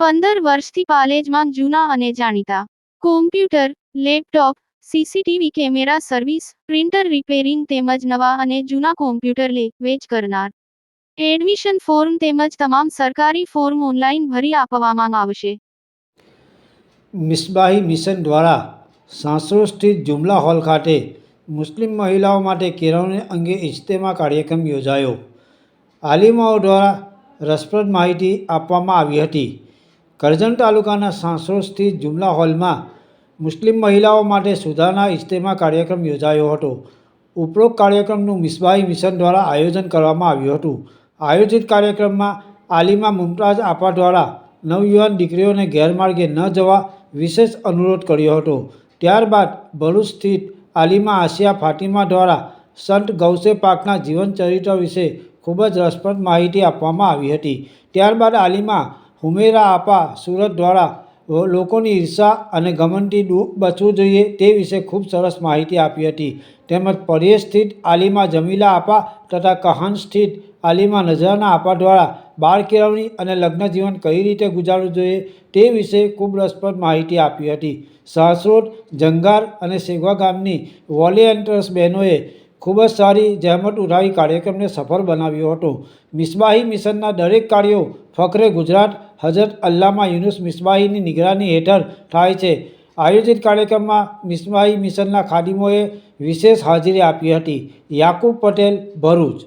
પંદર વર્ષથી પાલેજમાં જૂના અને જાણીતા. Computer laptop CCTV camera service printer repairing તેમજ નવા અને જૂના કોમ્પ્યુટર લે, વેચ કરનાર. એડમિશન ફોર્મ તેમજ તમામ સરકારી ફોર્મ ઓનલાઈન ભરી આપવામાં આવશે. મિસબાહી મિશન દ્વારા સાસરોડ સ્થિત જુમલા હોલ ખાતે મુસ્લિમ મહિલાઓ માટે કેળવણી અંગે ઇજ્તેમા કાર્યક્રમ યોજાયો. આલિમાઓ દ્વારા રસપ્રદ માહિતી આપવામાં આવી હતી. કરજણ તાલુકાના સાસરોડ સ્થિત જુમલા હોલમાં મુસ્લિમ મહિલાઓ માટે સુધારના ઇજ્તેમા કાર્યક્રમ યોજાયો હતો. ઉપરોક્ત કાર્યક્રમનું મિસબાહી મિશન દ્વારા આયોજન કરવામાં આવ્યું હતું. આયોજિત કાર્યક્રમમાં આલિમા મુમતાઝ આપા દ્વારા નવયુવાન દીકરીઓને ગેરમાર્ગે ન જવા વિશેષ અનુરોધ કર્યો હતો. ત્યારબાદ ભરૂચ સ્થિત આલિમા આસિયા ફાતિમા દ્વારા સંત ગૌસે પાકના જીવનચરિત્ર વિશે ખૂબ જ રસપ્રદ માહિતી આપવામાં આવી હતી. ત્યારબાદ આલિમા હુમેરા આપા સુરત દ્વારા લોકોની ઈર્ષા અને ગમનથી બચવું જોઈએ તે વિશે ખૂબ સરસ માહિતી આપી હતી. તેમજ પરેશ સ્થિત આલિમા જમીલા આપા તથા કહાન સ્થિત આલિમા નજરાના આપા દ્વારા બાળ કેળવણી અને લગ્ન જીવન કઈ રીતે ગુજારવું જોઈએ તે વિશે ખૂબ રસપ્રદ માહિતી આપી હતી. સાસરોડ જંગાર અને સેગવા ગામની વોલેન્ટર્સ બહેનોએ ખૂબ જ સારી જહેમત ઉઠાવી કાર્યક્રમને સફળ બનાવ્યો હતો. મિસબાહી મિશનના દરેક કાર્યો ફકરે ગુજરાત હજરત અલ્લામા યુનુસ મિસબાહીની નિગરાની હેઠળ થાય છે. આયોજિત કાર્યક્રમમાં મિસબાહી મિશનના ખાદિમોએ વિશેષ હાજરી આપી હતી. યાકુબ પટેલ ભરૂચ.